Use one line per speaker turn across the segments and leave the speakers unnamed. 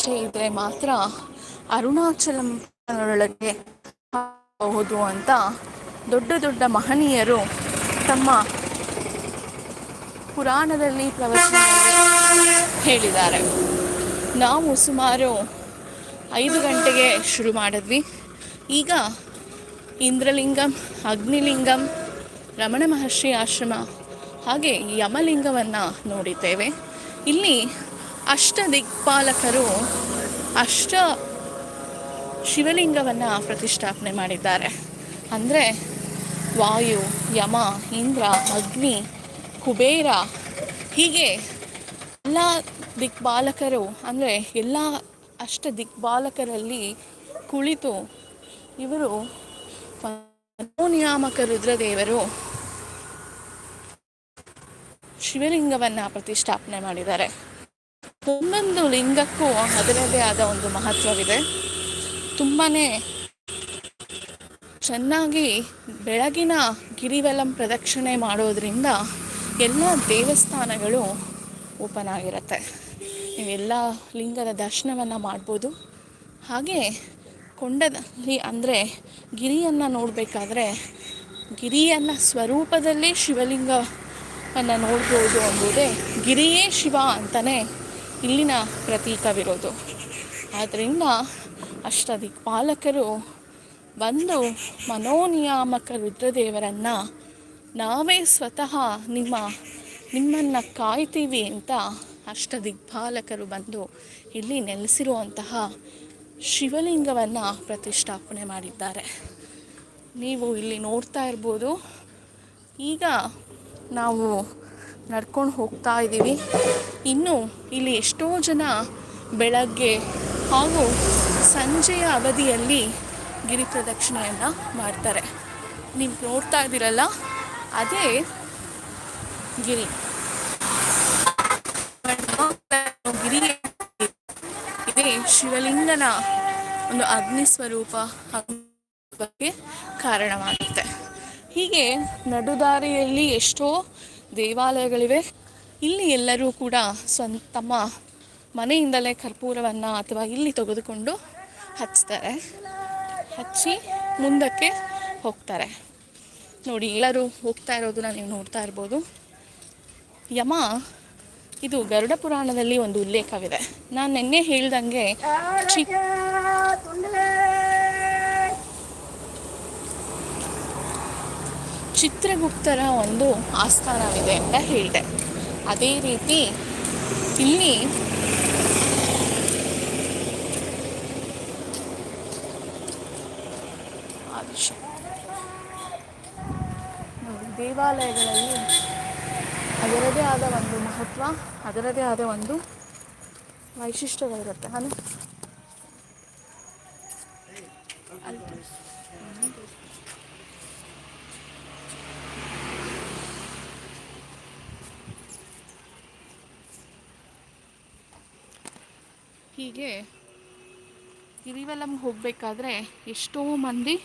ಇಚ್ಛೆ ಇದ್ರೆ ಮಾತ್ರ ಅರುಣಾಚಲಂನೊಳಗೆ ಬಹುದು ಅಂತ ದೊಡ್ಡ ದೊಡ್ಡ ಮಹನೀಯರು ತಮ್ಮ ಪುರಾಣದಲ್ಲಿ ಪ್ರವಚನ ಹೇಳಿದ್ದಾರೆ. ನಾವು ಸುಮಾರು ಐದು ಗಂಟೆಗೆ ಶುರು ಮಾಡಿದ್ವಿ. ಈಗ ಇಂದ್ರಲಿಂಗಂ, ಅಗ್ನಿಲಿಂಗಂ, ರಮಣ ಮಹರ್ಷಿ ಆಶ್ರಮ ಹಾಗೆ ಯಮಲಿಂಗವನ್ನು ನೋಡಿದ್ದೇವೆ. ಇಲ್ಲಿ ಅಷ್ಟ ದಿಕ್ಪಾಲಕರು ಅಷ್ಟ ಶಿವಲಿಂಗವನ್ನು ಪ್ರತಿಷ್ಠಾಪನೆ ಮಾಡಿದ್ದಾರೆ. ಅಂದರೆ ವಾಯು, ಯಮ, ಇಂದ್ರ, ಅಗ್ನಿ, ಕುಬೇರ ಹೀಗೆ ಎಲ್ಲ ದಿಕ್ಪಾಲಕರು ಅಂದರೆ ಎಲ್ಲ ಅಷ್ಟ ದಿಕ್ಪಾಲಕರಲ್ಲಿ ಕುಳಿತು ಇವರು ಮನೋನಿಯಾಮಕ ರುದ್ರದೇವರು ಶಿವಲಿಂಗವನ್ನು ಪ್ರತಿಷ್ಠಾಪನೆ ಮಾಡಿದ್ದಾರೆ. ಒಂದೊಂದು ಲಿಂಗಕ್ಕೂ ಅದರದೇ ಆದ ಒಂದು ಮಹತ್ವವಿದೆ. ತುಂಬಾ ಚೆನ್ನಾಗಿ ಬೆಳಗಿನ ಗಿರಿವಲಂ ಪ್ರದಕ್ಷಿಣೆ ಮಾಡೋದ್ರಿಂದ ಎಲ್ಲ ದೇವಸ್ಥಾನಗಳು ಓಪನ್ ಆಗಿರುತ್ತೆ. ನೀವೆಲ್ಲ ಲಿಂಗದ ದರ್ಶನವನ್ನು ಮಾಡ್ಬೋದು. ಹಾಗೆ ಕೊಂಡದಲ್ಲಿ ಅಂದರೆ ಗಿರಿಯನ್ನು ನೋಡಬೇಕಾದ್ರೆ ಗಿರಿಯನ್ನು ಸ್ವರೂಪದಲ್ಲೇ ಶಿವಲಿಂಗವನ್ನು ನೋಡ್ಬೋದು ಎಂಬುದೇ ಗಿರಿಯೇ ಶಿವ ಅಂತಲೇ ಇಲ್ಲಿನ ಪ್ರತೀಕವಿರೋದು. ಆದ್ದರಿಂದ ಅಷ್ಟದಿಕ್ಪಾಲಕರು ಬಂದು ಮನೋನಿಯಾಮಕ ರುದ್ರದೇವರನ್ನು ನಾವೇ ಸ್ವತಃ ನಿಮ್ಮ, ನಿಮ್ಮನ್ನು ಕಾಯ್ತೀವಿ ಅಂತ ಅಷ್ಟದಿಗ್ಪಾಲಕರು ಬಂದು ಇಲ್ಲಿ ನೆಲೆಸಿರುವಂತಹ ಶಿವಲಿಂಗವನ್ನು ಪ್ರತಿಷ್ಠಾಪನೆ ಮಾಡಿದ್ದಾರೆ. ನೀವು ಇಲ್ಲಿ ನೋಡ್ತಾ ಇರ್ಬೋದು. ಈಗ ನಾವು ನಡ್ಕೊಂಡು ಹೋಗ್ತಾ ಇದ್ದೀವಿ. ಇನ್ನು ಇಲ್ಲಿ ಎಷ್ಟೋ ಜನ ಬೆಳಗ್ಗೆ ಹಾಗೂ ಸಂಜೆಯ ಅವಧಿಯಲ್ಲಿ ಗಿರಿ ಪ್ರದಕ್ಷಿಣೆಯನ್ನು ಮಾಡ್ತಾರೆ. ನೀವು ನೋಡ್ತಾ ಇದ್ದೀರಲ್ಲ? ಅದೇ ಗಿರಿ. ಗಿರಿ ಇದೇ ಶಿವಲಿಂಗನ ಒಂದು ಅಗ್ನಿ ಸ್ವರೂಪ ಕಾರಣವಾಗುತ್ತೆ. ಹೀಗೆ ನಡುದಾರಿಯಲ್ಲಿ ಎಷ್ಟೋ ದೇವಾಲಯಗಳಿವೆ. ಇಲ್ಲಿ ಎಲ್ಲರೂ ಕೂಡ ಸ್ವಂತ ತಮ್ಮ ಮನೆಯಿಂದಲೇ ಕರ್ಪೂರವನ್ನು ಅಥವಾ ಇಲ್ಲಿ ತೆಗೆದುಕೊಂಡು ಹಚ್ತಾರೆ. ಹಚ್ಚಿ ಮುಂದಕ್ಕೆ ಹೋಗ್ತಾರೆ. ನೋಡಿ, ಎಲ್ಲರೂ ಹೋಗ್ತಾ ಇರೋದನ್ನ ನೀವು ನೋಡ್ತಾ ಇರ್ಬೋದು. ಯಮ, ಇದು ಗರುಡ ಪುರಾಣದಲ್ಲಿ ಒಂದು ಉಲ್ಲೇಖವಿದೆ. ನಾನು ನಿನ್ನೆ ಹೇಳ್ದಂಗೆ ಚಿ ಚಿತ್ರಗುಪ್ತರ ಒಂದು ಆಸ್ಥಾನವಿದೆ ಅಂತ ಹೇಳಿದೆ. ಅದೇ ರೀತಿ ಇಲ್ಲಿ ದೇವಾಲಯಗಳಲ್ಲಿ ಅದರದೇ ಆದ ಒಂದು ಮಹತ್ವ, ಅದರದೇ ಆದ ಒಂದು ವೈಶಿಷ್ಟ್ಯಗಳಿರುತ್ತೆ. ನಾನು ಹೀಗೆ ಗಿರಿವಲಂಗೆ ಹೋಗಬೇಕಾದ್ರೆ ಎಷ್ಟೋ ಮಂದಿ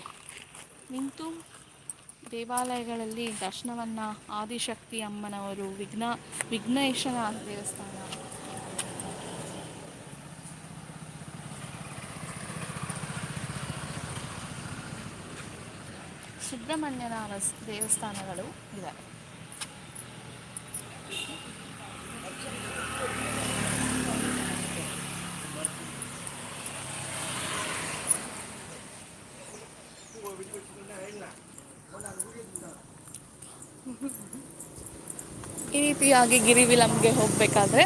ನಿಂತು ದೇವಾಲಯಗಳಲ್ಲಿ ದರ್ಶನವನ್ನು ಆದಿಶಕ್ತಿ ಅಮ್ಮನವರು, ವಿಘ್ನ ವಿಘ್ನೇಶ್ವರ ದೇವಸ್ಥಾನ. ಸುಬ್ರಹ್ಮಣ್ಯನ ದೇವಸ್ಥಾನಗಳು ಇವೆ ಗಿರಿವಿಲಮ್ಗೆ ಗಿರಿವಿಲಂಗೆ ಹೋಗಬೇಕಾದ್ರೆ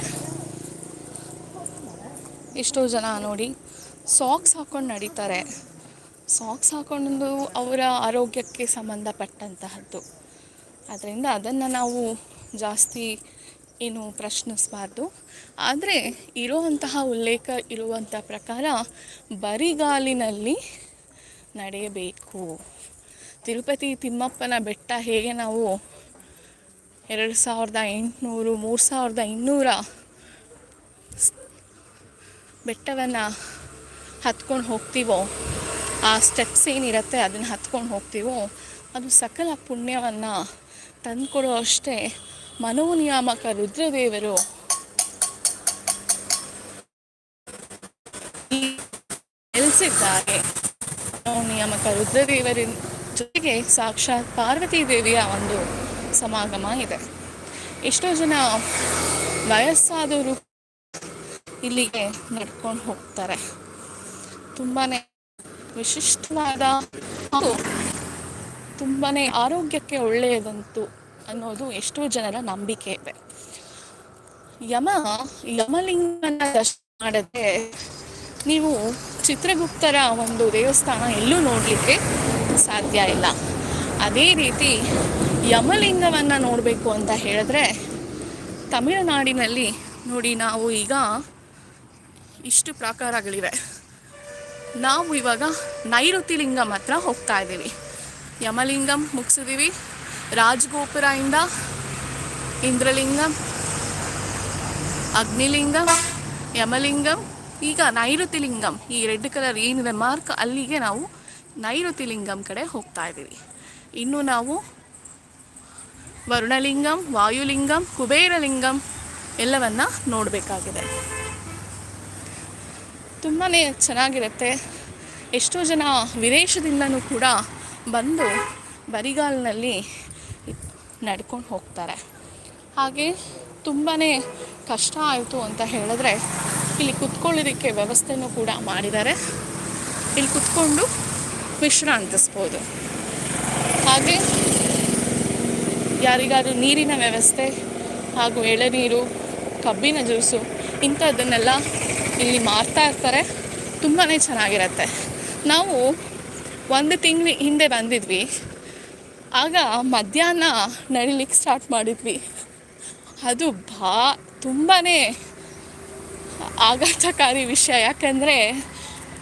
ಎಷ್ಟೋ ಜನ ನೋಡಿ ಸಾಕ್ಸ್ ಹಾಕ್ಕೊಂಡು ನಡೀತಾರೆ. ಸಾಕ್ಸ್ ಹಾಕ್ಕೊಂಡು ಅವರ ಆರೋಗ್ಯಕ್ಕೆ ಸಂಬಂಧಪಟ್ಟಂತಹದ್ದು. ಆದ್ದರಿಂದ ಅದನ್ನು ನಾವು ಜಾಸ್ತಿ ಏನು ಪ್ರಶ್ನಿಸಬಾರ್ದು. ಆದರೆ ಇರುವಂತಹ ಉಲ್ಲೇಖ ಇರುವಂಥ ಪ್ರಕಾರ ಬರಿಗಾಲಿನಲ್ಲಿ ನಡೆಯಬೇಕು. ತಿರುಪತಿ ತಿಮ್ಮಪ್ಪನ ಬೆಟ್ಟ ಹೇಗೆ ನಾವು ಎರಡು ಸಾವಿರದ ಎಂಟುನೂರು, ಮೂರು ಸಾವಿರದ ಇನ್ನೂರ ಬೆಟ್ಟವನ್ನು ಹತ್ಕೊಂಡು ಹೋಗ್ತೀವೋ, ಆ ಸ್ಟೆಪ್ಸ್ ಏನಿರುತ್ತೆ ಅದನ್ನು ಹತ್ಕೊಂಡು ಹೋಗ್ತೀವೋ, ಅದು ಸಕಲ ಪುಣ್ಯವನ್ನು ತಂದುಕೊಡೋ ಅಷ್ಟೇ ಮನೋನಿಯಾಮಕ ರುದ್ರದೇವರು. ನೆಲೆಸಿದ್ದಾರೆ. ಮನೋನಿಯಾಮಕ ರುದ್ರದೇವರ ಜೊತೆಗೆ ಸಾಕ್ಷಾತ್ ಪಾರ್ವತಿ ದೇವಿಯ ಒಂದು ಸಮಾಗಮ ಇದೆ. ಎಷ್ಟೋ ಜನ ವಯಸ್ಸಾದವರು ಇಲ್ಲಿಗೆ ನಡ್ಕೊಂಡು ಹೋಗ್ತಾರೆ. ತುಂಬಾ ವಿಶಿಷ್ಟವಾದ ಹಾಗೂ ತುಂಬಾ ಆರೋಗ್ಯಕ್ಕೆ ಒಳ್ಳೆಯದಂತು ಅನ್ನೋದು ಎಷ್ಟೋ ಜನರ ನಂಬಿಕೆ ಇದೆ. ಯಮ, ಯಮಲಿಂಗನ ದರ್ಶನ ಮಾಡದೆ ನೀವು ಚಿತ್ರಗುಪ್ತರ ಒಂದು ದೇವಸ್ಥಾನ ಎಲ್ಲೂ ನೋಡಲಿಕ್ಕೆ ಸಾಧ್ಯ ಇಲ್ಲ. ಅದೇ ರೀತಿ ಯಮಲಿಂಗವನ್ನು ನೋಡಬೇಕು ಅಂತ ಹೇಳಿದ್ರೆ ತಮಿಳುನಾಡಿನಲ್ಲಿ ನೋಡಿ ನಾವು ಈಗ ಇಷ್ಟು ಪ್ರಾಕಾರಗಳಿವೆ. ನಾವು ಇವಾಗ ನೈಋತಿ ಲಿಂಗಂ ಹತ್ರ ಹೋಗ್ತಾ ಇದ್ದೀವಿ. ಯಮಲಿಂಗಂ ಮುಗಿಸಿದೀವಿ. ರಾಜಗೋಪುರದಿಂದ ಇಂದ್ರಲಿಂಗಂ, ಅಗ್ನಿಲಿಂಗಂ, ಯಮಲಿಂಗಂ, ಈಗ ನೈಋತಿ ಲಿಂಗಂ ಈ ರೆಡ್ ಕಲರ್ ಏನಿದೆ ಮಾರ್ಕ್ ಅಲ್ಲಿಗೆ ನಾವು ನೈಋತಿ ಲಿಂಗಂ ಕಡೆ ಹೋಗ್ತಾ ಇದ್ದೀವಿ. ಇನ್ನು ನಾವು ವರುಣಲಿಂಗಂ, ವಾಯುಲಿಂಗಂ, ಕುಬೇರಲಿಂಗಂ ಎಲ್ಲವನ್ನ ನೋಡಬೇಕಾಗಿದೆ. ತುಂಬಾ ಚೆನ್ನಾಗಿರುತ್ತೆ. ಎಷ್ಟೋ ಜನ ವಿದೇಶದಿಂದನೂ ಕೂಡ ಬಂದು ಬರಿಗಾಲಿನಲ್ಲಿ ನಡ್ಕೊಂಡು ಹೋಗ್ತಾರೆ. ಹಾಗೆ ತುಂಬಾ ಕಷ್ಟ ಆಯಿತು ಅಂತ ಹೇಳಿದ್ರೆ ಇಲ್ಲಿ ಕುತ್ಕೊಳ್ಳೋದಕ್ಕೆ ವ್ಯವಸ್ಥೆನೂ ಕೂಡ ಮಾಡಿದ್ದಾರೆ. ಇಲ್ಲಿ ಕುತ್ಕೊಂಡು ವಿಶ್ರಾಂತಿಸ್ಬೋದು. ಹಾಗೆ ಯಾರಿಗಾದ್ರೂ ನೀರಿನ ವ್ಯವಸ್ಥೆ ಹಾಗೂ ಎಳೆನೀರು ಕಬ್ಬಿನ ಜ್ಯೂಸು ಇಂಥದ್ದನ್ನೆಲ್ಲ ಇಲ್ಲಿ ಮಾರ್ತಾ ಇರ್ತಾರೆ. ತುಂಬಾ ಚೆನ್ನಾಗಿರತ್ತೆ. ನಾವು ಒಂದು ತಿಂಗಳು ಹಿಂದೆ ಬಂದಿದ್ವಿ. ಆಗ ಮಧ್ಯಾಹ್ನ ನಡಿಲಿಕ್ಕೆ ಸ್ಟಾರ್ಟ್ ಮಾಡಿದ್ವಿ. ಅದು ಬಾ ತುಂಬಾ ಆಘಾತಕಾರಿ ವಿಷಯ. ಯಾಕಂದರೆ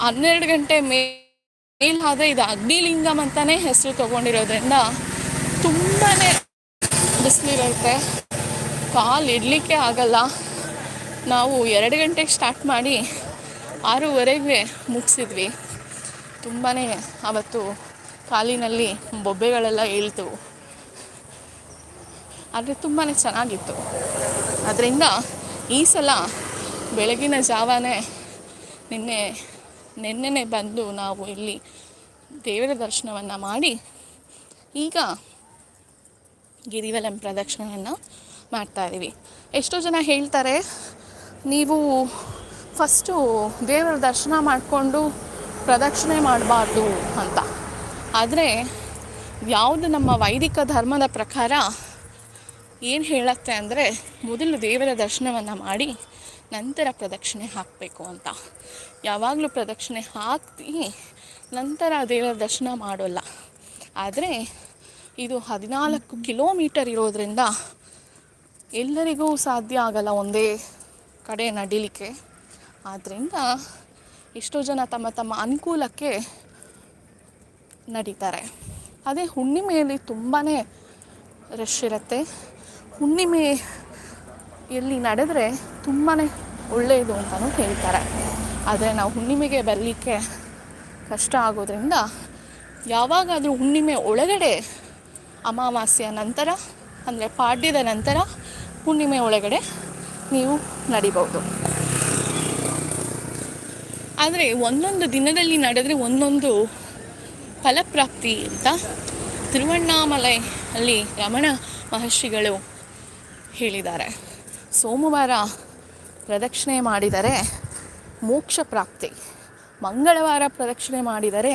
ಹನ್ನೆರಡು ಗಂಟೆ ಮೇಲಾದರೆ ಇದು ಅಗ್ನಿಲಿಂಗಂ ಅಂತಲೇ ಹೆಸರು ತಗೊಂಡಿರೋದ್ರಿಂದ ತುಂಬಾ ಬಿಸಿಲಿರುತ್ತೆ ಕಾಲು ಇಡಲಿಕ್ಕೆ ಆಗಲ್ಲ. ನಾವು ಎರಡು ಗಂಟೆಗೆ ಸ್ಟಾರ್ಟ್ ಮಾಡಿ ಆರೂವರೆಗೆ ಮುಗಿಸಿದ್ವಿ. ತುಂಬಾ ಅವತ್ತು ಕಾಲಿನಲ್ಲಿ ಬೊಬ್ಬೆಗಳೆಲ್ಲ ಏಳ್ತು ಆದರೆ ತುಂಬಾ ಚೆನ್ನಾಗಿತ್ತು. ಅದರಿಂದ ಈ ಸಲ ಬೆಳಗಿನ ಜಾವನೇ ನಿನ್ನೆ, ನಿನ್ನೆನೆ ಬಂದು ನಾವು ಇಲ್ಲಿ ದೇವರ ದರ್ಶನವನ್ನು ಮಾಡಿ ಈಗ ಗಿರಿವಲಂ ಪ್ರದಕ್ಷಿಣೆಯನ್ನು ಮಾಡ್ತಾಯಿದ್ದೀವಿ ಎಷ್ಟೋ ಜನ ಹೇಳ್ತಾರೆ, ನೀವು ಫಸ್ಟು ದೇವರ ದರ್ಶನ ಮಾಡಿಕೊಂಡು ಪ್ರದಕ್ಷಿಣೆ ಮಾಡಬಾರ್ದು ಅಂತ. ಆದರೆ, ಯಾವುದು ನಮ್ಮ ವೈದಿಕ ಧರ್ಮದ ಪ್ರಕಾರ ಏನು ಹೇಳುತ್ತೆ ಅಂದರೆ, ಮೊದಲು ದೇವರ ದರ್ಶನವನ್ನು ಮಾಡಿ ನಂತರ ಪ್ರದಕ್ಷಿಣೆ ಹಾಕಬೇಕು ಅಂತ. ಯಾವಾಗಲೂ ಪ್ರದಕ್ಷಿಣೆ ಹಾಕಿ ನಂತರ ದೇವರ ದರ್ಶನ ಮಾಡೋಲ್ಲ. ಆದರೆ ಇದು ಹದಿನಾಲ್ಕು ಕಿಲೋಮೀಟರ್ ಇರೋದರಿಂದ ಎಲ್ಲರಿಗೂ ಸಾಧ್ಯ ಆಗಲ್ಲ ಒಂದೇ ಕಡೆ ನಡಿಲಿಕ್ಕೆ. ಆದ್ದರಿಂದ ಎಷ್ಟೋ ಜನ ತಮ್ಮ ತಮ್ಮ ಅನುಕೂಲಕ್ಕೆ ನಡೀತಾರೆ. ಅದೇ ಹುಣ್ಣಿಮೆಯಲ್ಲಿ ತುಂಬಾ ರಶ್ ಇರುತ್ತೆ. ಹುಣ್ಣಿಮೆ ಎಲ್ಲಿ ನಡೆದರೆ ತುಂಬಾ ಒಳ್ಳೆಯದು ಅಂತಲೂ ಹೇಳ್ತಾರೆ. ಆದರೆ ನಾವು ಹುಣ್ಣಿಮೆಗೆ ಬರಲಿಕ್ಕೆ ಕಷ್ಟ ಆಗೋದ್ರಿಂದ ಯಾವಾಗಾದರೂ ಹುಣ್ಣಿಮೆ ಒಳಗಡೆ ಅಮಾವಾಸ್ಯೆಯ ನಂತರ, ಅಂದರೆ ಪಾಡ್ಯದ ನಂತರ ಹುಣ್ಣಿಮೆ ಒಳಗಡೆ ನೀವು ನಡಿಬೌದು ಆದರೆ ಒಂದೊಂದು ದಿನದಲ್ಲಿ ನಡೆದರೆ ಒಂದೊಂದು ಫಲಪ್ರಾಪ್ತಿ ಅಂತ ತಿರುವಣ್ಣಾಮಲೈ ಅಲ್ಲಿ ರಮಣ ಮಹರ್ಷಿಗಳು ಹೇಳಿದ್ದಾರೆ. ಸೋಮವಾರ ಪ್ರದಕ್ಷಿಣೆ ಮಾಡಿದರೆ ಮೋಕ್ಷ ಪ್ರಾಪ್ತಿ. ಮಂಗಳವಾರ ಪ್ರದಕ್ಷಿಣೆ ಮಾಡಿದರೆ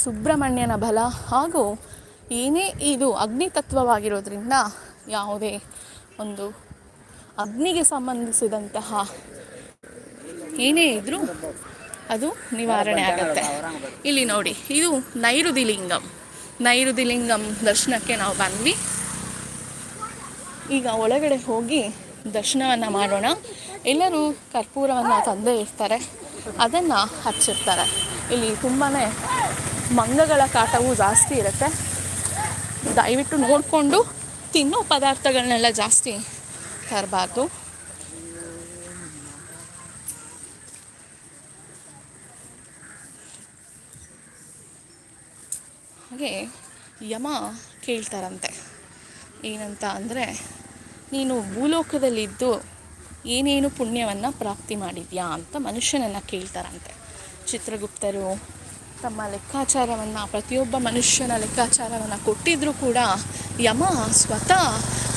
ಸುಬ್ರಹ್ಮಣ್ಯನ ಬಲ ಹಾಗೂ ಏನೇ ಇದು ಅಗ್ನಿ ತತ್ವವಾಗಿರೋದ್ರಿಂದ ಯಾವುದೇ ಒಂದು ಅಗ್ನಿಗೆ ಸಂಬಂಧಿಸಿದಂತಹ ಏನೇ ಇದ್ದರೂ ಅದು ನಿವಾರಣೆ ಆಗುತ್ತೆ. ಇಲ್ಲಿ ನೋಡಿ, ಇದು ನೈರುದಿ ಲಿಂಗಂ. ನೈರುದಿ ಲಿಂಗಂ ದರ್ಶನಕ್ಕೆ ನಾವು ಬಂದ್ವಿ. ಈಗ ಒಳಗಡೆ ಹೋಗಿ ದರ್ಶನವನ್ನು ಮಾಡೋಣ. ಎಲ್ಲರೂ ಕರ್ಪೂರವನ್ನು ತಂದೇ ಇರ್ತಾರೆ, ಅದನ್ನು ಹಚ್ಚಿರ್ತಾರೆ. ಇಲ್ಲಿ ತುಂಬಾ ಮಂಗಗಳ ಕಾಟವು ಜಾಸ್ತಿ ಇರುತ್ತೆ. ದಯವಿಟ್ಟು ನೋಡಿಕೊಂಡು ತಿನ್ನೋ ಪದಾರ್ಥಗಳನ್ನೆಲ್ಲ ಜಾಸ್ತಿ ತರಬಾರ್ದು. ಹಾಗೆ ಯಮ ಕೇಳ್ತಾರಂತೆ. ಏನಂತ ಅಂದರೆ, ನೀನು ಭೂಲೋಕದಲ್ಲಿದ್ದು ಏನೇನು ಪುಣ್ಯವನ್ನು ಪ್ರಾಪ್ತಿ ಮಾಡಿದ್ಯಾ ಅಂತ ಮನುಷ್ಯನನ್ನು ಕೇಳ್ತಾರಂತೆ. ಚಿತ್ರಗುಪ್ತರು ತಮ್ಮ ಲೆಕ್ಕಾಚಾರವನ್ನು, ಪ್ರತಿಯೊಬ್ಬ ಮನುಷ್ಯನ ಲೆಕ್ಕಾಚಾರವನ್ನು ಕೊಟ್ಟಿದ್ದರೂ ಕೂಡ ಯಮ ಸ್ವತಃ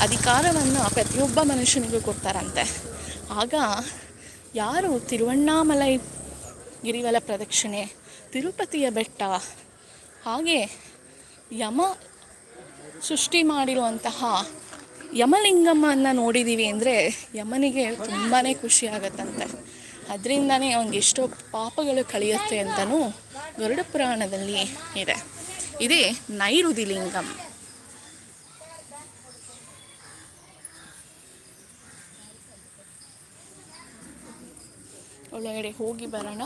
ಅಧಿಕಾರವನ್ನು ಪ್ರತಿಯೊಬ್ಬ ಮನುಷ್ಯನಿಗೂ ಕೊಡ್ತಾರಂತೆ. ಆಗ ಯಾರು ತಿರುವಣ್ಣಾಮಲೈ ಗಿರಿವಲ ಪ್ರದಕ್ಷಿಣೆ, ತಿರುಪತಿಯ ಬೆಟ್ಟ, ಹಾಗೆ ಯಮ ಸೃಷ್ಟಿ ಮಾಡಿರುವಂತಹ ಯಮಲಿಂಗಮ್ಮನ್ನು ನೋಡಿದ್ದೀವಿ ಅಂದರೆ ಯಮನಿಗೆ ತುಂಬಾ ಖುಷಿ ಆಗುತ್ತಂತೆ. ಅದರಿಂದನೇ ಅವನಿಗೆ ಎಷ್ಟೋ ಪಾಪಗಳು ಕಳೆಯುತ್ತೆ ಅಂತಲೂ ಗರುಡ ಪುರಾಣದಲ್ಲಿ ಇದೆ. ಇದೇ ನೈರುದಿಲಿಂಗಂ. ಒಳಗಡೆ ಹೋಗಿ ಬರೋಣ.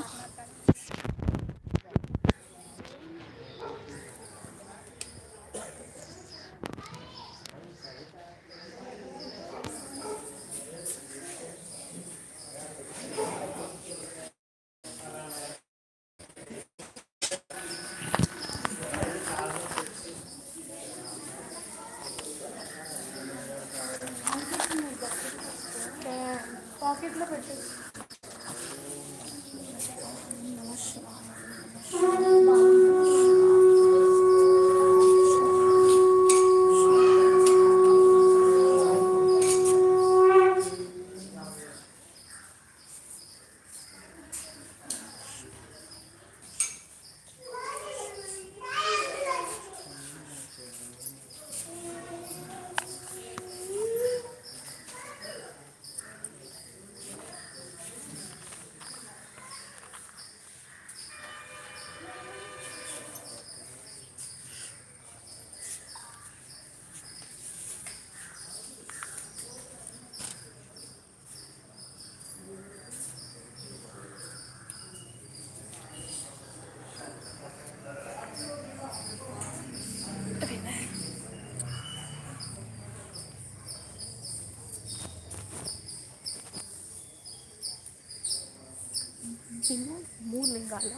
ಇನ್ನು ಮೂರು ಲಿಂಗ ಅಲ್ಲ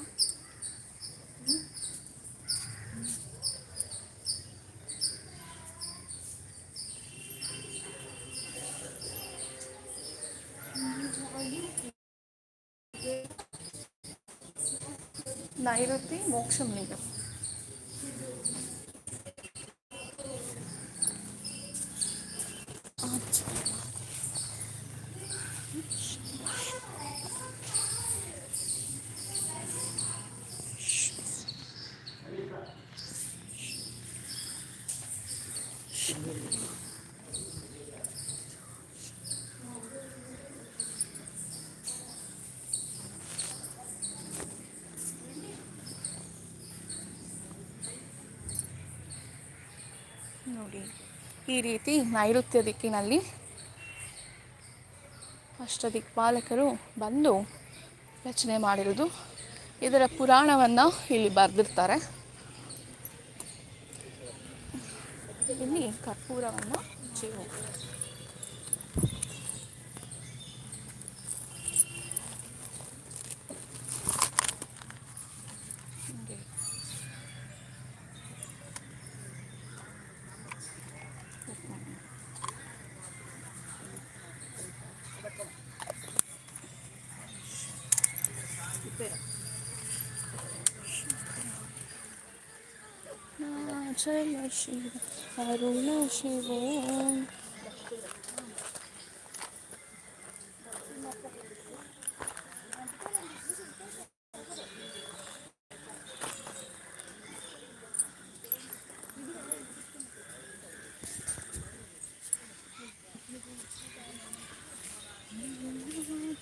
ನೈಋತಿ ಮೋಕ್ಷಂ ಲಿಂಗಂ ನೋಡಿ ಈ ರೀತಿ ನೈಋತ್ಯ ದಿಕ್ಕಿನಲ್ಲಿ ಅಷ್ಟ ಅಷ್ಟದಿಕ್ಪಾಲಕರು ಬಂದು ರಚನೆ ಮಾಡಿರೋದು ಇದರ ಪುರಾಣವನ್ನು ಇಲ್ಲಿ ಬರೆದಿರ್ತಾರೆ. ಇಲ್ಲಿ ಕರ್ಪೂರವನ್ನು ಹಚ್ಚಿ ಹೋಗ್ತಾರೆ ಹೀಗೆ ಅಚಲ ಶಿವ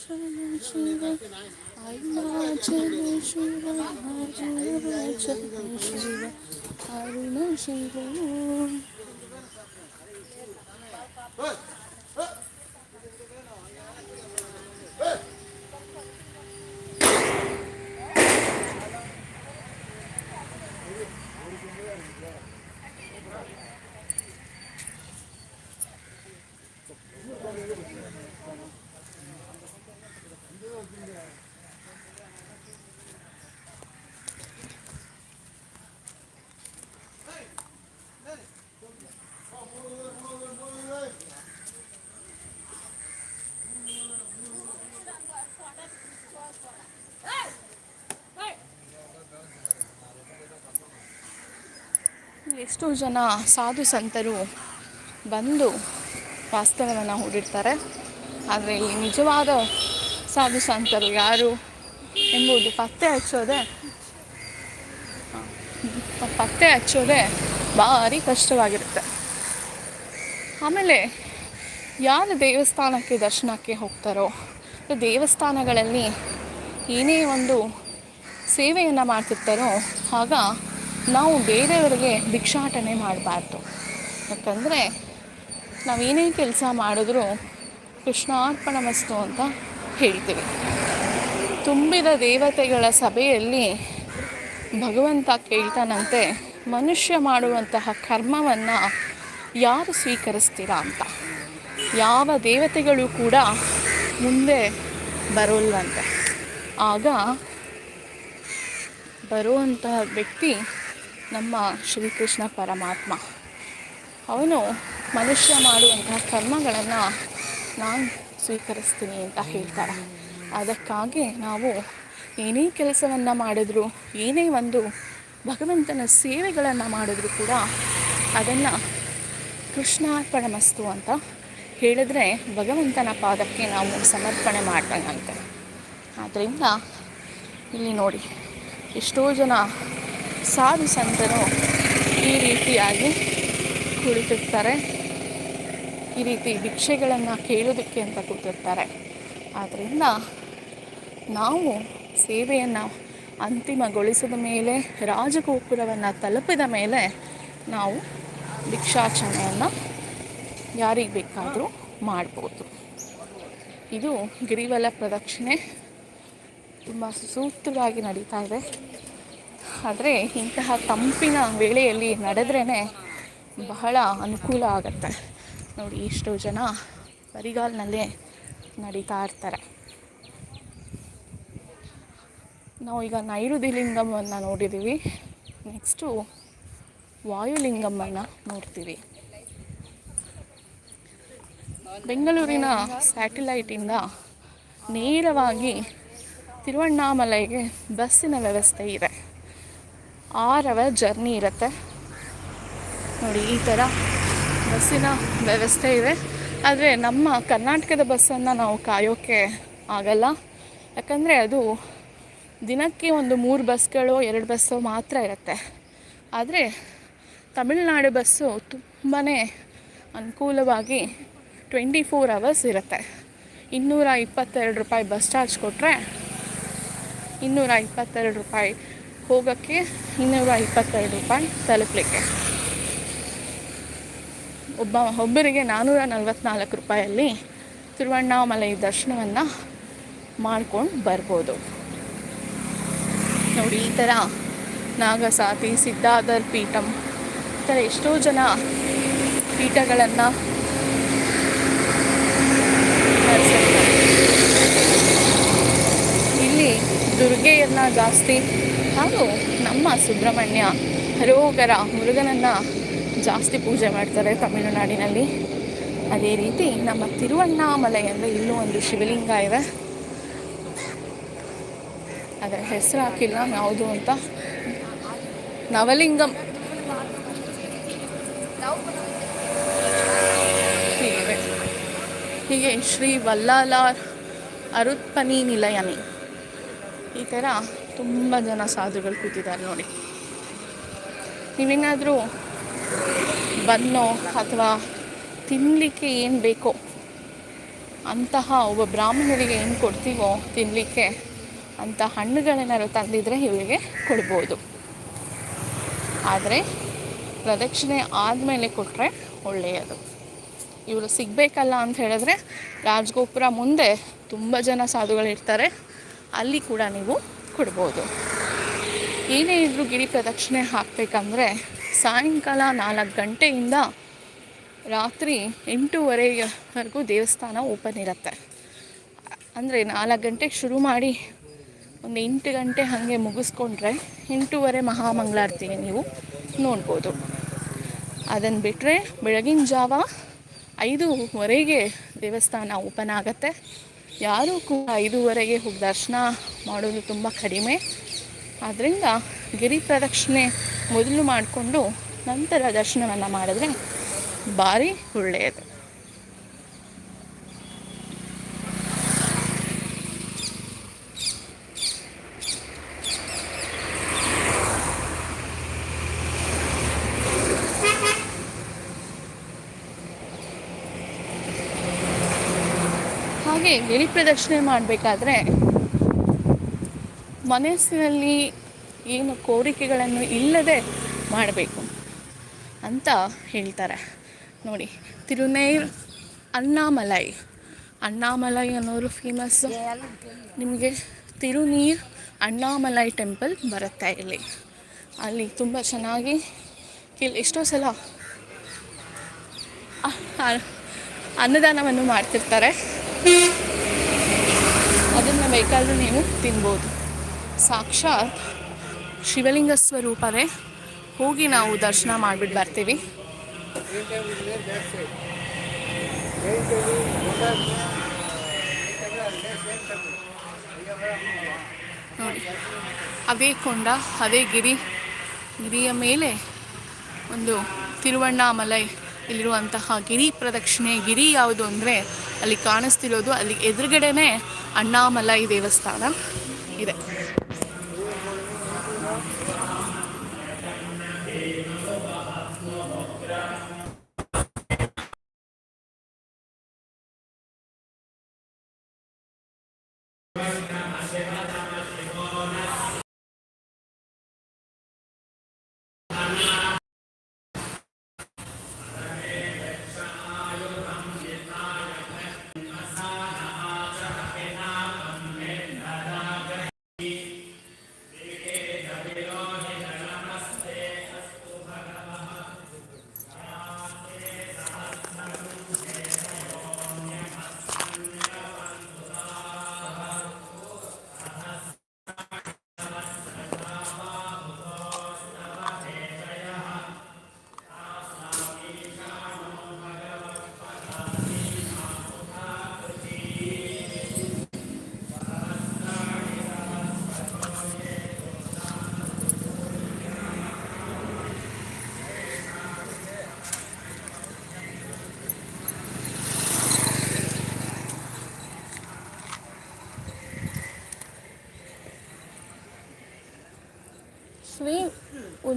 ಅರುಣ ಶಿವ ಅರುಣಾಚಲ ಶಿವ ಅರುಣಾಚಲ ಶಿವ 爱不能幸福 ಎಷ್ಟೋ ಜನ ಸಾಧು ಸಂತರು ಬಂದು ವಾಸ್ತವವನ್ನು ಹೂಡಿರ್ತಾರೆ ಆದರೆ ಇಲ್ಲಿ ನಿಜವಾದ ಸಾಧು ಸಂತರು ಯಾರು ಎಂಬುದು ಪತ್ತೆ ಹಚ್ಚೋದೆ ಪತ್ತೆ ಹಚ್ಚೋದೆ ಭಾರಿ ಕಷ್ಟವಾಗಿರುತ್ತೆ. ಆಮೇಲೆ ಯಾರು ದೇವಸ್ಥಾನಕ್ಕೆ ದರ್ಶನಕ್ಕೆ ಹೋಗ್ತಾರೋ ದೇವಸ್ಥಾನಗಳಲ್ಲಿ ಏನೇ ಒಂದು ಸೇವೆಯನ್ನು ಮಾಡ್ತಿರ್ತಾರೋ, ಆಗ ನಾವು ಬೇರೆಯವರಿಗೆ ಭಿಕ್ಷಾಟನೆ ಮಾಡಬಾರ್ದು. ಯಾಕಂದರೆ ನಾವೇನೇ ಕೆಲಸ ಮಾಡಿದ್ರೂ ಕೃಷ್ಣಾರ್ಪಣ ವಸ್ತು ಅಂತ ಹೇಳ್ತೀವಿ. ತುಂಬಿದ ದೇವತೆಗಳ ಸಭೆಯಲ್ಲಿ ಭಗವಂತ ಕೇಳ್ತಾನಂತೆ, ಮನುಷ್ಯ ಮಾಡುವಂತಹ ಕರ್ಮವನ್ನು ಯಾರು ಸ್ವೀಕರಿಸ್ತೀರಾ ಅಂತ. ಯಾವ ದೇವತೆಗಳು ಕೂಡ ಮುಂದೆ ಬರೋಲ್ವಂತೆ. ಆಗ ಬರುವಂತಹ ವ್ಯಕ್ತಿ ನಮ್ಮ ಶ್ರೀಕೃಷ್ಣ ಪರಮಾತ್ಮ. ಅವನು ಮನುಷ್ಯ ಮಾಡುವಂತಹ ಕರ್ಮಗಳನ್ನು ನಾನು ಸ್ವೀಕರಿಸ್ತೀನಿ ಅಂತ ಹೇಳ್ತಾರೆ. ಅದಕ್ಕಾಗಿ ನಾವು ಏನೇ ಕೆಲಸವನ್ನು ಮಾಡಿದ್ರು, ಏನೇ ಒಂದು ಭಗವಂತನ ಸೇವೆಗಳನ್ನು ಮಾಡಿದ್ರು ಕೂಡ ಅದನ್ನು ಕೃಷ್ಣಾರ್ಪಣಮಸ್ತು ಅಂತ ಹೇಳಿದ್ರೆ ಭಗವಂತನ ಪಾದಕ್ಕೆ ನಾವು ಸಮರ್ಪಣೆ ಮಾಡ್ತಾನಂತೆ ಆದ್ದರಿಂದ ಇಲ್ಲಿ ನೋಡಿ, ಎಷ್ಟೋ ಜನ ಸಾಧು ಸಂತರು ಈ ರೀತಿಯಾಗಿ ಕುಳಿತಿರ್ತಾರೆ ಈ ರೀತಿ ಭಿಕ್ಷೆಗಳನ್ನು ಕೇಳೋದಕ್ಕೆ ಅಂತ ಕೂತಿರ್ತಾರೆ. ಆದ್ದರಿಂದ ನಾವು ಸೇವೆಯನ್ನು ಅಂತಿಮಗೊಳಿಸಿದ ಮೇಲೆ, ರಾಜಗೋಪುರವನ್ನು ತಲುಪಿದ ಮೇಲೆ ನಾವು ಭಿಕ್ಷಾಚರಣೆಯನ್ನು ಯಾರಿಗೆ ಬೇಕಾದರೂ ಮಾಡ್ಬೋದು. ಇದು ಗಿರಿವಲ ಪ್ರದಕ್ಷಿಣೆ. ತುಂಬ ಸೂಕ್ತವಾಗಿ ನಡೀತಾ ಇದೆ. ಆದರೆ ಇಂತಹ ತಂಪಿನ ವೇಳೆಯಲ್ಲಿ ನಡೆದ್ರೇ ಬಹಳ ಅನುಕೂಲ ಆಗುತ್ತೆ. ನೋಡಿ, ಇಷ್ಟು ಜನ ಬರಿಗಾಲಿನಲ್ಲೇ ನಡೀತಾ ಇರ್ತಾರೆ. ನಾವು ಈಗ ನೈರುದಿಲಿಂಗಮನ್ನು ನೋಡಿದ್ದೀವಿ ನೆಕ್ಸ್ಟು ವಾಯುಲಿಂಗಮನ್ನು ನೋಡ್ತೀವಿ. ಬೆಂಗಳೂರಿನ ಸ್ಯಾಟಲೈಟಿಂದ ನೇರವಾಗಿ ತಿರುವಣ್ಣಾಮಲೈಗೆ ಬಸ್ಸಿನ ವ್ಯವಸ್ಥೆ ಇದೆ. ಆರ್ ಅವರ್ ಜರ್ನಿ ಇರುತ್ತೆ. ನೋಡಿ, ಈ ಥರ ಬಸ್ಸಿನ ವ್ಯವಸ್ಥೆ ಇದೆ. ಆದರೆ ನಮ್ಮ ಕರ್ನಾಟಕದ ಬಸ್ಸನ್ನು ನಾವು ಕಾಯೋಕ್ಕೆ ಆಗಲ್ಲ. ಯಾಕಂದರೆ ಅದು ದಿನಕ್ಕೆ ಒಂದು ಮೂರು ಬಸ್ಗಳು, ಎರಡು ಬಸ್ಸು ಮಾತ್ರ ಇರುತ್ತೆ. ಆದರೆ ತಮಿಳುನಾಡು ಬಸ್ಸು ತುಂಬಾ ಅನುಕೂಲವಾಗಿ ಟ್ವೆಂಟಿ ಫೋರ್ ಅವರ್ಸ್ ಇರುತ್ತೆ. ಇನ್ನೂರ ಇಪ್ಪತ್ತೆರಡು ರೂಪಾಯಿ ಬಸ್ ಚಾರ್ಜ್ ಕೊಟ್ಟರೆ ಇನ್ನೂರ ಇಪ್ಪತ್ತೆರಡು ರೂಪಾಯಿ ಹೋಗೋಕ್ಕೆ ಇನ್ನೂರ ಇಪ್ಪತ್ತೆರಡು ರೂಪಾಯಿ ತಲುಪಲಿಕ್ಕೆ ಒಬ್ಬ ಒಬ್ಬರಿಗೆ ನಾನ್ನೂರ ನಲ್ವತ್ನಾಲ್ಕು ರೂಪಾಯಲ್ಲಿ ತಿರುವಣ್ಣಾಮಲೈ ದರ್ಶನವನ್ನು ಮಾಡ್ಕೊಂಡು ಬರ್ಬೋದು. ನೋಡಿ, ಈ ಥರ ನಾಗಸಾತಿ ಸಿದ್ಧಾಧರ್ ಪೀಠಂ, ಈ ಥರ ಎಷ್ಟೋ ಜನ ಪೀಠಗಳನ್ನು ಇಲ್ಲಿ ದುರ್ಗೆಯನ್ನು ಜಾಸ್ತಿ ಹಾಗೂ ನಮ್ಮ ಸುಬ್ರಹ್ಮಣ್ಯ ಹರೋಗರ ಮುರುಗನನ್ನು ಜಾಸ್ತಿ ಪೂಜೆ ಮಾಡ್ತಾರೆ ತಮಿಳುನಾಡಿನಲ್ಲಿ. ಅದೇ ರೀತಿ ನಮ್ಮ ತಿರುವಣ್ಣಾಮಲೈ ಅಂದರೆ ಇಲ್ಲೂ ಒಂದು ಶಿವಲಿಂಗ ಇದೆ. ಅದರ ಹೆಸರು ಹಾಕಿಲ್ಲ, ಯಾವುದು ಅಂತ. ನವಲಿಂಗಂ. ಹೀಗೆ ಶ್ರೀ ವಲ್ಲಾಲಾರ್ ಅರುತ್ಪನಿ ನಿಲಯನಿ. ಈ ಥರ ತುಂಬ ಜನ ಸಾಧುಗಳು ಕೂತಿದ್ದಾರೆ ನೋಡಿ. ನೀವೇನಾದರೂ ಬನ್ನೋ ಅಥವಾ ತಿನ್ನಲಿಕ್ಕೆ ಏನು ಬೇಕೋ ಅಂತಹ ಒಬ್ಬ ಬ್ರಾಹ್ಮಣರಿಗೆ ಏನು ಕೊಡ್ತೀವೋ ತಿನ್ನಲಿಕ್ಕೆ ಅಂತ ಹಣ್ಣುಗಳೇನಾದ್ರು ತಂದಿದ್ರೆ ಇವರಿಗೆ ಕೊಡ್ಬೋದು. ಆದರೆ ಪ್ರದಕ್ಷಿಣೆ ಆದಮೇಲೆ ಕೊಟ್ಟರೆ ಒಳ್ಳೆಯದು. ಇವರು ಸಿಗಬೇಕಲ್ಲ ಅಂತ ಹೇಳಿದ್ರೆ ರಾಜಗೋಪುರ ಮುಂದೆ ತುಂಬ ಜನ ಸಾಧುಗಳಿರ್ತಾರೆ ಅಲ್ಲಿ ಕೂಡ ನೀವು ಕೊಡ್ಬೋದು. ಏನೇ ಇದ್ದರೂ ಗಿರಿ ಪ್ರದಕ್ಷಿಣೆ ಹಾಕಬೇಕಂದ್ರೆ ಸಾಯಂಕಾಲ ನಾಲ್ಕು ಗಂಟೆಯಿಂದ ರಾತ್ರಿ ಎಂಟೂವರೆವರೆಗೂ ದೇವಸ್ಥಾನ ಓಪನ್ ಇರುತ್ತೆ. ಅಂದರೆ ನಾಲ್ಕು ಗಂಟೆಗೆ ಶುರು ಮಾಡಿ ಒಂದು ಎಂಟು ಗಂಟೆ ಹಾಗೆ ಮುಗಿಸ್ಕೊಂಡ್ರೆ ಎಂಟೂವರೆ ಮಹಾಮಂಗಳಾರತಿಗೆ ನೀವು ನೋಡ್ಬೋದು. ಅದನ್ನು ಬಿಟ್ಟರೆ ಬೆಳಗಿನ ಜಾವ ಐದೂವರೆಗೆ ದೇವಸ್ಥಾನ ಓಪನ್ ಆಗುತ್ತೆ. ಯಾರೂ ಕೂಡ ಐದೂವರೆಗೆ ಹೋಗಿ ದರ್ಶನ ಮಾಡೋದು ತುಂಬ ಕಡಿಮೆ. ಆದ್ದರಿಂದ ಗಿರಿ ಪ್ರದಕ್ಷಿಣೆ ಮೊದಲು ಮಾಡಿಕೊಂಡು ನಂತರ ದರ್ಶನವನ್ನು ಮಾಡಿದ್ರೆ ಭಾರಿ ಒಳ್ಳೆಯದು. ಹಾಗೆ ಗಿರಿ ಪ್ರದಕ್ಷಿಣೆ ಮಾಡಬೇಕಾದ್ರೆ ಮನಸ್ಸಿನಲ್ಲಿ ಏನು ಕೋರಿಕೆಗಳನ್ನು ಇಲ್ಲದೆ ಮಾಡಬೇಕು ಅಂತ ಹೇಳ್ತಾರೆ. ನೋಡಿ ತಿರುನೇರ್ ಅಣ್ಣಾಮಲೈ. ಅಣ್ಣಾಮಲೈ ಅನ್ನೋರು ಫೇಮಸ್ ನಿಮಗೆ ತಿರುನೀರ್ ಅಣ್ಣಾಮಲೈ ಟೆಂಪಲ್ ಬರುತ್ತೆ ಇಲ್ಲಿ. ಅಲ್ಲಿ ತುಂಬ ಚೆನ್ನಾಗಿ ಇಲ್ಲಿ ಎಷ್ಟೋ ಸಲ ಅನ್ನದಾನವನ್ನು ಮಾಡ್ತಿರ್ತಾರೆ. ಅದನ್ನು ಬೇಕಾದರೂ ನೀವು ತಿನ್ಬೋದು. ಸಾಕ್ಷಾತ್ ಶಿವಲಿಂಗ ಸ್ವರೂಪನೇ ಹೋಗಿ ನಾವು ದರ್ಶನ ಮಾಡಿಬಿಟ್ಟು ಬರ್ತೀವಿ. ನೋಡಿ, ಅದೇ ಕೊಂಡ, ಅದೇ ಗಿರಿ, ಗಿರಿಯ ಮೇಲೆ ಒಂದು ತಿರುವಣ್ಣಾಮಲೈ ಇಲ್ಲಿರುವಂತಹ ಗಿರಿ ಪ್ರದಕ್ಷಿಣೆ. ಗಿರಿ ಯಾವುದು ಅಂದರೆ ಅಲ್ಲಿ ಕಾಣಿಸ್ತಿರೋದು ಅಲ್ಲಿ ಎದುರುಗಡೆನೇ ಅಣ್ಣಾಮಲೈ ದೇವಸ್ಥಾನ ಇದೆ.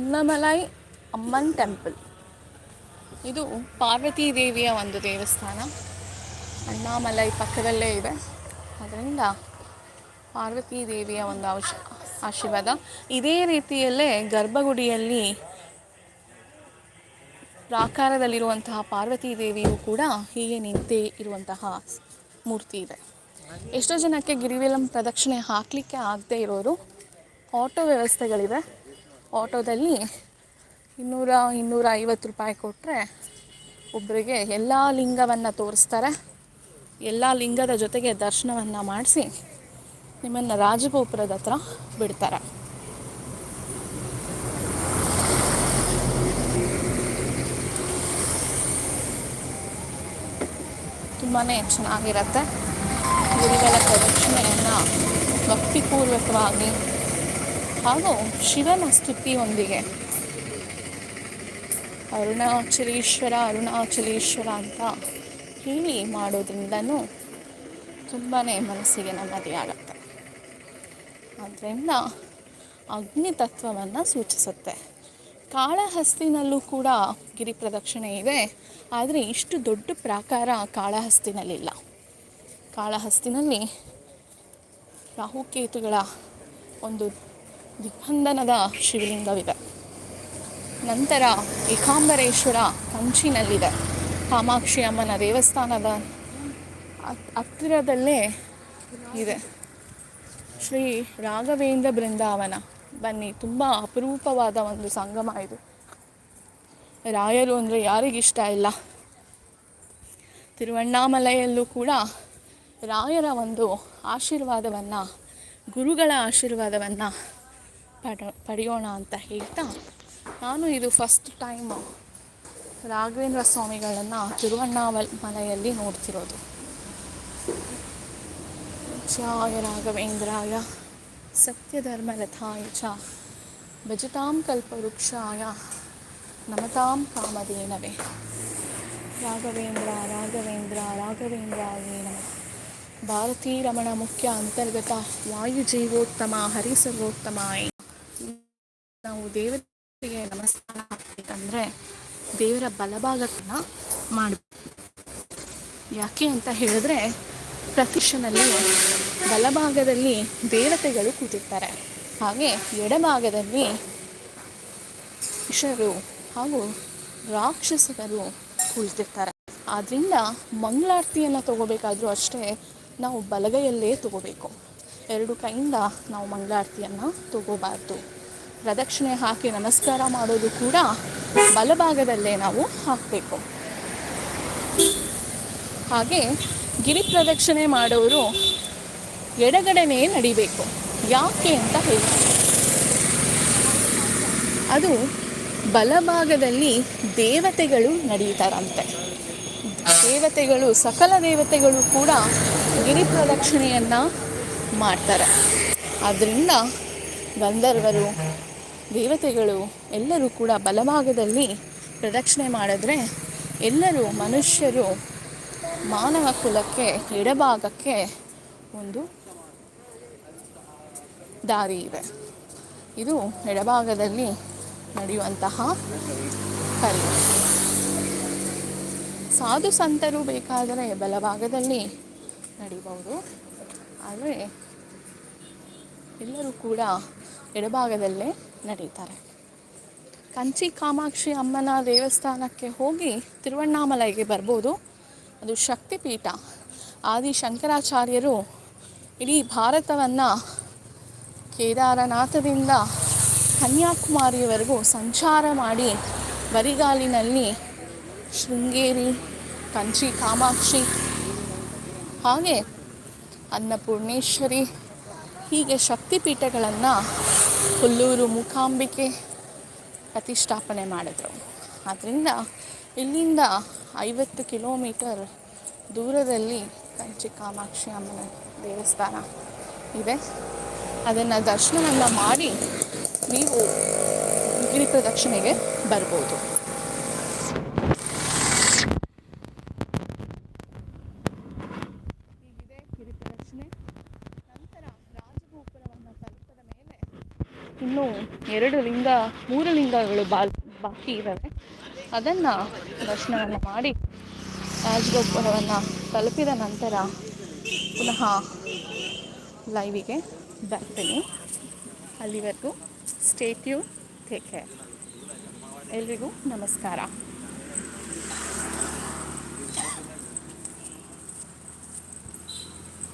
ಉನ್ನಮಲೈ ಅಮ್ಮನ್ ಟೆಂಪಲ್. ಇದು ಪಾರ್ವತಿ ದೇವಿಯ ಒಂದು ದೇವಸ್ಥಾನ. ಅಣ್ಣಾಮಲೈ ಪಕ್ಕದಲ್ಲೇ ಇದೆ. ಅದರಿಂದ ಪಾರ್ವತಿ ದೇವಿಯ ಒಂದು ಅವಶ, ಆಶೀರ್ವಾದ. ಇದೇ ರೀತಿಯಲ್ಲೇ ಗರ್ಭಗುಡಿಯಲ್ಲಿ ಪ್ರಾಕಾರದಲ್ಲಿರುವಂತಹ ಪಾರ್ವತಿ ದೇವಿಯು ಕೂಡ ಹೀಗೆ ನಿಂತೇ ಇರುವಂತಹ ಮೂರ್ತಿ ಇದೆ. ಎಷ್ಟೋ ಜನಕ್ಕೆ ಗಿರಿವಿಲಂ ಪ್ರದಕ್ಷಿಣೆ ಹಾಕಲಿಕ್ಕೆ ಆಗದೆ ಇರೋರು, ಆಟೋ ವ್ಯವಸ್ಥೆಗಳಿವೆ. ಆಟೋದಲ್ಲಿ ಇನ್ನೂರ ಇನ್ನೂರ ಐವತ್ತು ರೂಪಾಯಿ ಕೊಟ್ಟರೆ ಒಬ್ಬರಿಗೆ ಎಲ್ಲ ಲಿಂಗವನ್ನು ತೋರಿಸ್ತಾರೆ. ಎಲ್ಲ ಲಿಂಗದ ಜೊತೆಗೆ ದರ್ಶನವನ್ನು ಮಾಡಿಸಿ ನಿಮ್ಮನ್ನು ರಾಜಗೋಪುರದ ಹತ್ರ ಬಿಡ್ತಾರೆ. ತುಂಬಾ ಚೆನ್ನಾಗಿರತ್ತೆ. ಗುರುಗಳ ಪ್ರದಕ್ಷಿಣೆಯನ್ನು ಭಕ್ತಿಪೂರ್ವಕವಾಗಿ ಹಾಗೂ, ಶಿವನ ಸ್ತುತಿಯೊಂದಿಗೆ ಅರುಣಾಚಲೇಶ್ವರ ಅರುಣಾಚಲೇಶ್ವರ ಅಂತ ಹೇಳಿ ಮಾಡೋದ್ರಿಂದನೂ ತುಂಬಾ ಮನಸ್ಸಿಗೆ ನೆಮ್ಮದಿ ಆಗುತ್ತೆ. ಆದ್ದರಿಂದ ಅಗ್ನಿ ತತ್ವವನ್ನು ಸೂಚಿಸುತ್ತೆ. ಕಾಳಹಸ್ತಿನಲ್ಲೂ ಕೂಡ ಗಿರಿ ಪ್ರದಕ್ಷಿಣೆ ಇದೆ, ಆದರೆ ಇಷ್ಟು ದೊಡ್ಡ ಪ್ರಾಕಾರ ಕಾಳಹಸ್ತಿನಲ್ಲಿಲ್ಲ. ಕಾಳಹಸ್ತಿನಲ್ಲಿ ರಾಹುಕೇತುಗಳ ಒಂದು ದಿಗ್ಬಂಧನದ ಶಿವಲಿಂಗವಿದೆ ನಂತರ ಏಕಾಂಬರೇಶ್ವರ ಕಂಚಿನಲ್ಲಿದೆ. ಕಾಮಾಕ್ಷಿ ಅಮ್ಮನ ದೇವಸ್ಥಾನದ ಹತ್- ಹತ್ತಿರದಲ್ಲೇ ಇದೆ. ಶ್ರೀ ರಾಘವೇಂದ್ರ ಬೃಂದಾವನ. ಬನ್ನಿ, ತುಂಬ ಅಪರೂಪವಾದ ಒಂದು ಸಂಗಮ ಇದು. ರಾಯರು ಅಂದರೆ ಯಾರಿಗಿಷ್ಟ ಇಲ್ಲ. ತಿರುವಣ್ಣಾಮಲೆಯಲ್ಲೂ ಕೂಡ ರಾಯರ ಒಂದು ಆಶೀರ್ವಾದವನ್ನು, ಗುರುಗಳ ಆಶೀರ್ವಾದವನ್ನು ಪಡ, ಪಡೆಯೋಣ ಅಂತ ಹೇಳ್ತಾ ನಾನು ಇದು ಫಸ್ಟ್ ಟೈಮ್ ರಾಘವೇಂದ್ರ ಸ್ವಾಮಿಗಳನ್ನು ತಿರುವಣ್ಣಾವಲ್ ಮಲೆಯಲ್ಲಿ ನೋಡ್ತಿರೋದು. ಜಾಯ ರಾಘವೇಂದ್ರಾಯ ಸತ್ಯಧರ್ಮರಥಾಯ ಚ ಭಜತಾಂ ಕಲ್ಪವೃಕ್ಷಾಯ ನಮತಾಂ ಕಾಮಧೇನವೇ. ರಾಘವೇಂದ್ರ ರಾಘವೇಂದ್ರ, ರಾಘವೇಂದ್ರಾಯೇ ಭಾರತೀ ರಮಣ ಮುಖ್ಯ ಅಂತರ್ಗತ ವಾಯುಜೀವೋತ್ತಮ ಹರಿಸರ್ವೋತ್ತಮಾಯ. ನಾವು ದೇವರಿಗೆ ನಮಸ್ಕಾರ ಹಾಕ್ಬೇಕಂದ್ರೆ ದೇವರ ಬಲಭಾಗವನ್ನು ಮಾಡಬೇಕು ಯಾಕೆ ಅಂತ ಹೇಳಿದ್ರೆ ಪ್ರತಿಷ್ಠನಲ್ಲಿ ಬಲಭಾಗದಲ್ಲಿ ದೇವತೆಗಳು ಕೂತಿರ್ತಾರೆ. ಹಾಗೆ ಎಡಭಾಗದಲ್ಲಿ ಇಷರು ಹಾಗೂ ರಾಕ್ಷಸರು ಕುಳಿತಿರ್ತಾರೆ. ಆದ್ದರಿಂದ ಮಂಗಳಾರತಿಯನ್ನು ತಗೋಬೇಕಾದ್ರೂ ಅಷ್ಟೇ ನಾವು ಬಲಗೈಯಲ್ಲೇ ತಗೋಬೇಕು. ಎರಡು ಕೈಯಿಂದ ನಾವು ಮಂಗಳಾರತಿಯನ್ನು ತಗೋಬಾರ್ದು. ಪ್ರದಕ್ಷಿಣೆ ಹಾಕಿ ನಮಸ್ಕಾರ ಮಾಡೋದು ಕೂಡ ಬಲಭಾಗದಲ್ಲೇ ನಾವು ಹಾಕಬೇಕು. ಹಾಗೆ ಗಿರಿ ಪ್ರದಕ್ಷಿಣೆ ಮಾಡೋರು ಎಡಗಡೆನೇ ನಡಿಬೇಕು. ಯಾಕೆ ಅಂತ ಹೇಳಿ. ಅದು ಬಲಭಾಗದಲ್ಲಿ ದೇವತೆಗಳು ನಡೀತಾರಂತೆ. ದೇವತೆಗಳು, ಸಕಲ ದೇವತೆಗಳು ಕೂಡ ಗಿರಿ ಪ್ರದಕ್ಷಿಣೆಯನ್ನು ಮಾಡ್ತಾರೆ. ಆದ್ದರಿಂದ ಗಂಧರ್ವರು ದೇವತೆಗಳು ಎಲ್ಲರೂ ಕೂಡ ಬಲಭಾಗದಲ್ಲಿ ಪ್ರದಕ್ಷಿಣೆ ಮಾಡಿದ್ರೆ ಎಲ್ಲರೂ ಮನುಷ್ಯರು ಮಾನವ ಕುಲಕ್ಕೆ ಎಡಭಾಗಕ್ಕೆ ಒಂದು ದಾರಿ ಇದೆ. ಇದು ಎಡಭಾಗದಲ್ಲಿ ನಡೆಯುವಂತಹ ಕಾರ್ಯ. ಸಾಧು ಸಂತರು ಬೇಕಾದರೆ ಬಲಭಾಗದಲ್ಲಿ ನಡಿಬಹುದು. ಆದರೆ ಎಲ್ಲರೂ ಕೂಡ ಎಡಭಾಗದಲ್ಲೇ ನಡೀತಾರೆ ಕಂಚಿ ಕಾಮಾಕ್ಷಿ ಅಮ್ಮನ ದೇವಸ್ಥಾನಕ್ಕೆ ಹೋಗಿ ತಿರುವಣ್ಣಾಮಲೈಗೆ ಬರ್ಬೋದು. ಅದು ಶಕ್ತಿಪೀಠ. ಆದಿ ಶಂಕರಾಚಾರ್ಯರು ಇಡೀ ಭಾರತವನ್ನು ಕೇದಾರನಾಥದಿಂದ ಕನ್ಯಾಕುಮಾರಿಯವರೆಗೂ ಸಂಚಾರ ಮಾಡಿ ಬರಿಗಾಲಿನಲ್ಲಿ ಶೃಂಗೇರಿ, ಕಂಚಿ ಕಾಮಾಕ್ಷಿ, ಹಾಗೆ ಅನ್ನಪೂರ್ಣೇಶ್ವರಿ ಹೀಗೆ ಶಕ್ತಿಪೀಠಗಳನ್ನು ಹುಲ್ಲೂರು ಮೂಕಾಂಬಿಕೆ ಪ್ರತಿಷ್ಠಾಪನೆ ಮಾಡಿದರು. ಆದ್ದರಿಂದ ಇಲ್ಲಿಂದ ಐವತ್ತು ಕಿಲೋಮೀಟರ್ ದೂರದಲ್ಲಿ ಕಂಚಿ ಕಾಮಾಕ್ಷಿ ಅಮ್ಮನ ದೇವಸ್ಥಾನ ಇದೆ. ಅದನ್ನು ದರ್ಶನವನ್ನು ಮಾಡಿ ನೀವು ಗಿರಿ ಪ್ರದಕ್ಷಿಣೆಗೆ ಬರ್ಬೋದು ಹೀಗಿದೆ ಗಿರಿ ಪ್ರದಕ್ಷಿಣೆ ನಂತರ ರಾಜಗೋಪುರವನ್ನು ತಲುಪದ ಮೇಲೆ ಇನ್ನೂ ಎರಡು ಲಿಂಗ, ಮೂರು ಲಿಂಗಗಳು ಬಾಲ್ ಬಾಕಿ ಇದ್ದಾವೆ. ಅದನ್ನು ದರ್ಶನವನ್ನು ಮಾಡಿ ರಾಜಗೋಪುರವನ್ನು ತಲುಪಿದ ನಂತರ ಪುನಃ ಲೈವಿಗೆ ಬರ್ತೀನಿ. ಅಲ್ಲಿವರೆಗೂ ಸ್ಟೇಟ್ಯೂ ಟೇಕ್ ಕೇರ್ ಎಲ್ರಿಗೂ ನಮಸ್ಕಾರ.